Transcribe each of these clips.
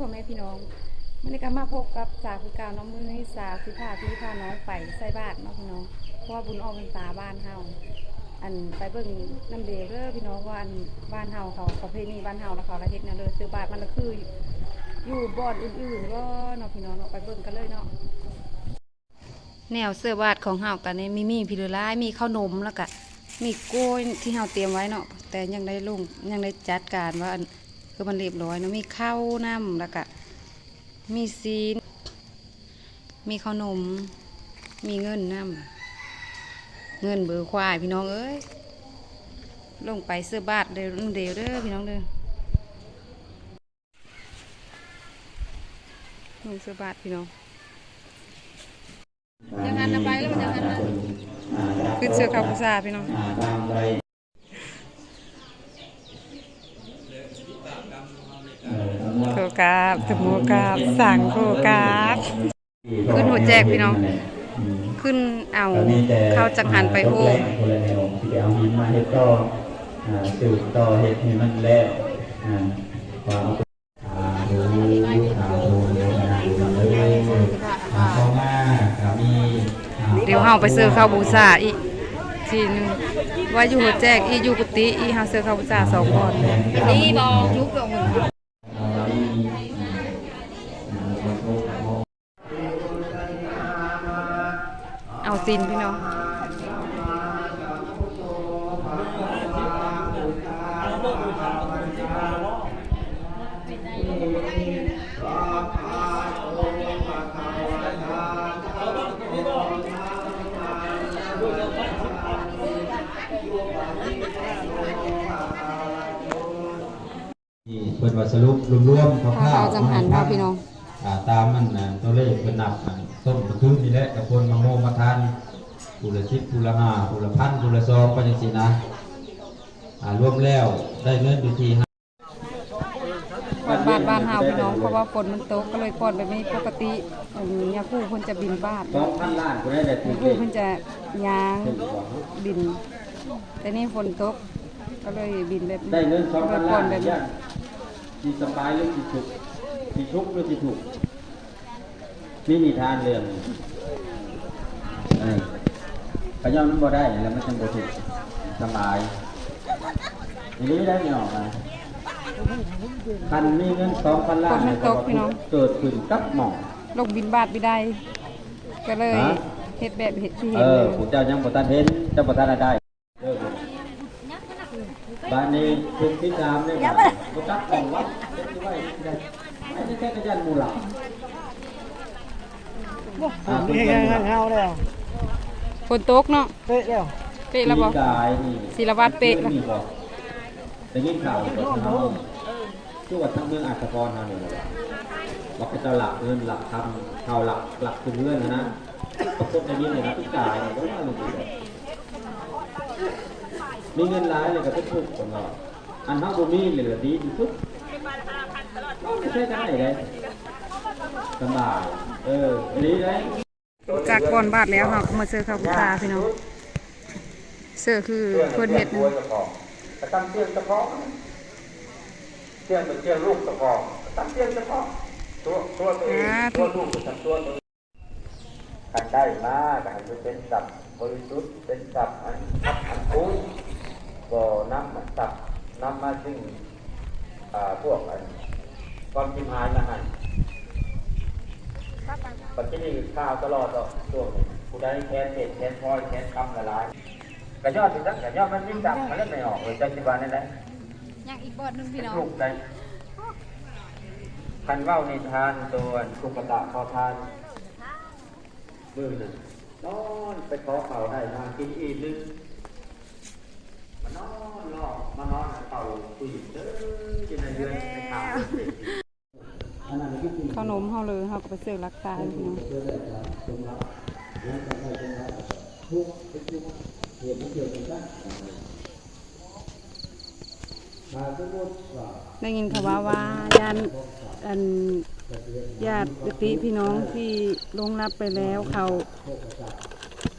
พ่อแม่พี่น้องมันนี้ก็มาพบกับสาวคือเก่าน้องมือให้สาวคือพาพี่พาน้องไปใส่บ้านเนาะพี่น้อง เพราะว่าบุญออกพรรษาบ้านเฮาอันไปเบิ่งน้ำเดวเด้อพี่น้องว่าอันบ้านเฮาเขาประเพณีบ้านเฮาแล้วเขาละเฮ็ดแนวเลยซื้อบ้านมันก็คืออยู่บ่อนอื่นๆก็เนาะพี่น้องเนาะไปเบิ่งกันเลยเนาะแนวเสื้อบาทของเฮากันนี่มีมีพิลายมีข้าวนมแล้วก็มีกล้วยที่เฮาเตรียมไว้เนาะแต่ยังได้ลุงยังได้จัดการว่าอัน คือมันเรียบร้อยเนาะมีข้าวน้ำแล้วก็มีซีน มีข้าวนม มีเงินน้ำเงินเบอร์ควายพี่น้องเอ้ยลงไปเสื้อบาทเดี๋ยวเดี๋ยวเด้อพี่น้องเด้อลงเสื้อบาทพี่น้องยังหันนะไปแล้วมันยังหันนะขึ้นเสื้อขาวผู้ชาพี่น้อง ตามไรเอ่อทั้งหมด โค กราบถึงโมกราบสั่งโคกราบขึ้นหัวแจกพี่น้องอืมขึ้นเอาตอนนี้แต่เข้าจังหันไปโฮแรกคนละแนวที่ไปเอาหินมาเฮ็ดต่ออ่าสืบต่อเฮ็ดให้มันแล้วอ่าความอ่าดูอ่าดูอ่าดูเลยอ่าเข้ามาอ่ามีอ่เดี๋ยวเฮาไปเสื้อข้าวบูชาอีกทีหนึงว่าอยู่หัวแจกอีอยู่กุฏิอีเฮาเสื้อข้าวบูชาสองคนนี่บอยุกลง เอาซีนพี่น้องนี่เพิ่นว่าสรุปรวมๆคร่าวๆข้าวจังหันเนาพี่น้อง ตามมันน่ะตัวเลขเพิ่นนับอะส้มกระทุ่มนี่แหละกับคนมาโมมาทานผู้ละสิบผู้ละห้าผู้ละพันผู้ละซองก็จังซี่นะอ่ารวมแล้วได้เงินอยู่ที่ห้าวันบ้านบ้านเฮาพี่น้องเพราะว่าฝนมันตกก็เลยก่อนไปไม่ปกติอันนี้ผู้คนจะบินบ้านสองพันล้านผู้ได้ได้ถูกเลผู้ขเพิ่นจะย้างถึงบ่บิน แต่นี่ฝนตกก็เลยบินแบบได้เงินสองก็พันเลยล้าก่อนนแบบย่านสิสบายหรือสิทุกข์ สิทุกข์หรือสิถูกข์นี่นิทานเรื่องนี้เออพยอมมันบ่ได้แล้วมันจังบ่ถูกข์สบายทีนี้ได้ไม่ออกมาคันมีเงินสองพันล้านเยก็บ่ถูกเกิดขึ้นกับหม่องลงบินบาทไม่ได้ ก็เลยฮะเฮ็ดแบบเฮ็ดที่เอเห็นอเลยผู้เจ้ายังบ่ทันเห็นเจ้าบ่ทันได้เด้อบ้านนี้ทุกที่สามเนี่ยบ่จักของวัดเฮ็ดที่ ไว้ได้ไอ้นี่แค่กระยันหมู่หลักอ่านี่ไงเฮาแล้วฝนตกเนาะเป๊ะแล้วเป๊ะแล้วบ่กายนี่ศิลวัตรเป๊ะละนี่บ่ได้ยินข่าวบ่เฮาคือว่าทางเมืองอัศกรเฮานี่บ่ว่าเขาเจ้าหลักเงินหลักทำเฮาหลักหลักคือเงินนะนะปรากฏในนี้เลยนะที่กายนี่ก็ว่ามันสิบ่มีเงินหลายเลยก็ทุกข์ของเราอันเฮาบ่มีเลยก็ดีที่สุด ไม่ใช่ได้เลยสบายเออดีเลยจากก่อนบาทแล้วค่ะมาซื้อข้าวตาพี่น้องเสื้อคือเพิ่นเฮ็ดกระตั้งเตียงเฉพาะเตียงเป็นเตียงลูกเฉพาะกระตั้งเตียงเฉพาะตัวตัวตัวเองตัวลูกเป็นตัวตัวเองขันได้มากขันจะเป็นสับบบริสุทธิ์เป็นสับอันทับอันคุ้ยบ่น้ำมันสับน้ำมาซึ่งอ่าพวกอัน ความจิมหายมาหันปัจจุบันข้าวตลอดดอกช่วงนี้ผู้ใดแค้นเด็ดแค้นพลอยแค้นคำละลายกระยอดสิครับกระยอดมันยิ่งดำมันเล่นไม่ออกเลยจังสิบานนี่แหละยังอีกบอดนึงพี่น้องปลูกได้คันว่าวนิทานตัวสุกตะพอทานมือหนึ่งนอนไปขอเขาได้มากินอีกนึงมานอนรอมานอนเป่าคุยเด้อจะในเรือนในข่าวอันนั้นก็คือ ขนมเฮาเลยเฮาก็ไปซื้อรักษาพี่น้องเรื่องแบบตรงรับแล้วก็ให้ตรงรับทุกทุกทุกเหตุที่เกี่ยวกันได้มาสมมติว่าได้ยินข่าวว่าว่าญาติอันญาติติพี่น้องที่ลงรับไปแล้วเขา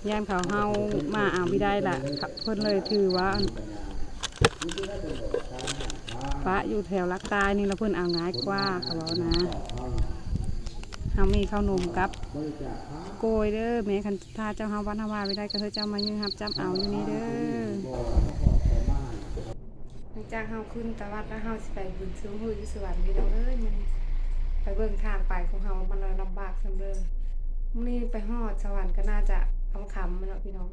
ญาติเขาเฮามาเอาไม่ได้ละขับเพิ่นเลยถือว่า ปะอยู่แถวลักตายนี่ละเพิ่นเอาง่ายกว่าเขาบอกนะเฮามีข้าวนมกับโกยเด้อแม่คันถ้าเจ้าเฮาวัดฮาวาไว้ได้ก็เฮ้ยเจ้ามายืนครับจับเอาอยู่นี่เด้อหลังจากเฮาขึ้นตะวัดแล้วเฮาสิไปบุญสูงหูอยู่สวรรค์พี่น้องเอ้ยมื้อนี้ไปเบิ่งทางไปของเฮามันลำบากซำเด้อมื้อนี้ไปฮอดสวรรค์ก็น่าจะค่ำๆมื้อเนาะพี่น้อง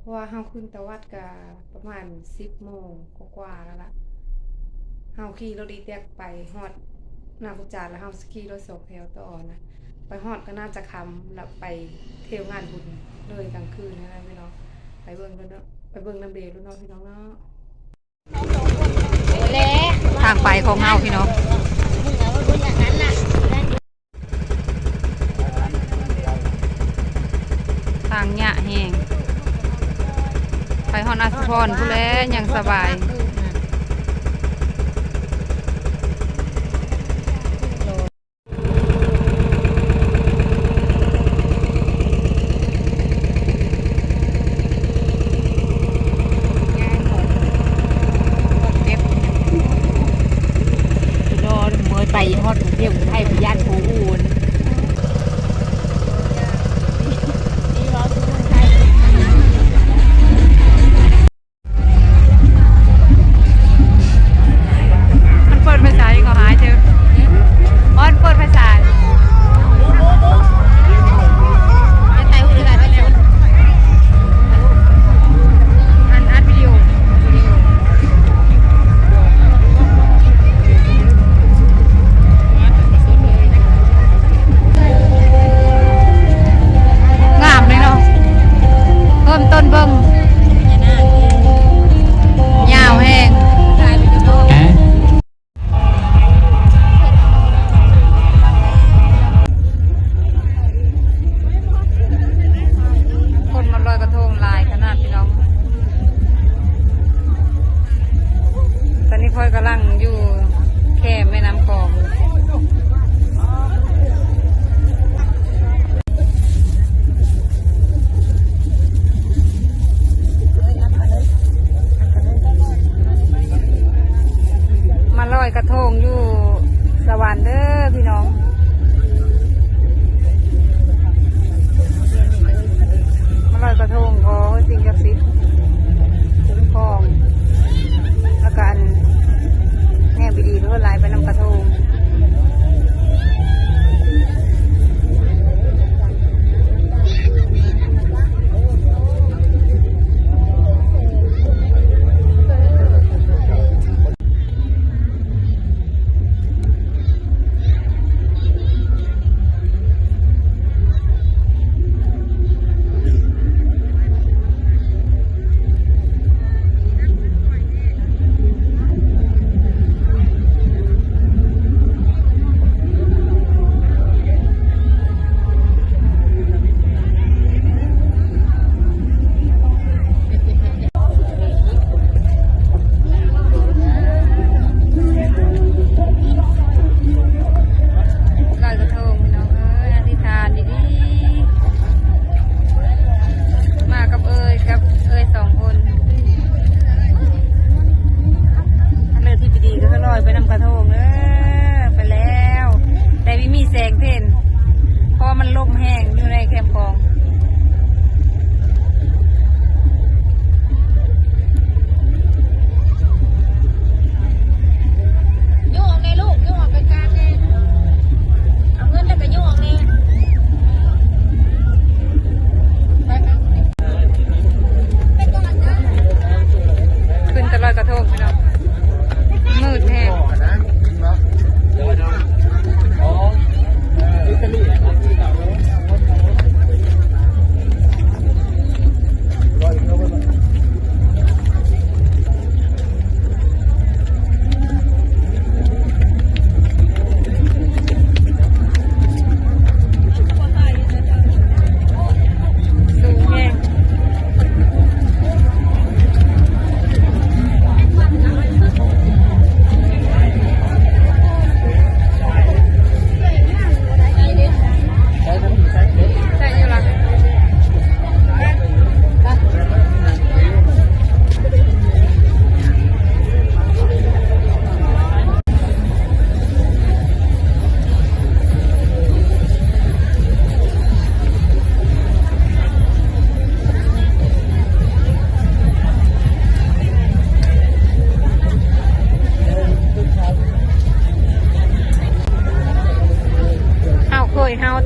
เพราะว่าเฮาขึ้นตะวัดก็ประมาณ10โมงกว่าแล้วล่ะเฮาขี่รถอีแตกไปฮอดนาพุจารแล้วเฮาสกีรถสองแถวต่อนะไปฮอดก็น่าจะคำแล้วไปเที่ยวงานบุญเลยกลางคืนนะพี่น้องไปเบิ่งแล้วเนาะไปเบิ่งน้ำเดรุ่นน้องพี่น้องเนาะทางไปของเฮาพี่น้องทางหยะแห้ง ไปฮอนอาสพรผู้แลยังสบายไปฮอดกรุงเทพให้พยานโค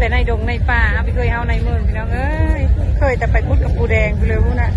แต่ในดงในป่าเอาไปเคยเฮาในเมืองพี่น้องเอ้ยเคยแต่ไปพุดกับปูแดงไปเลยพวกน่ะ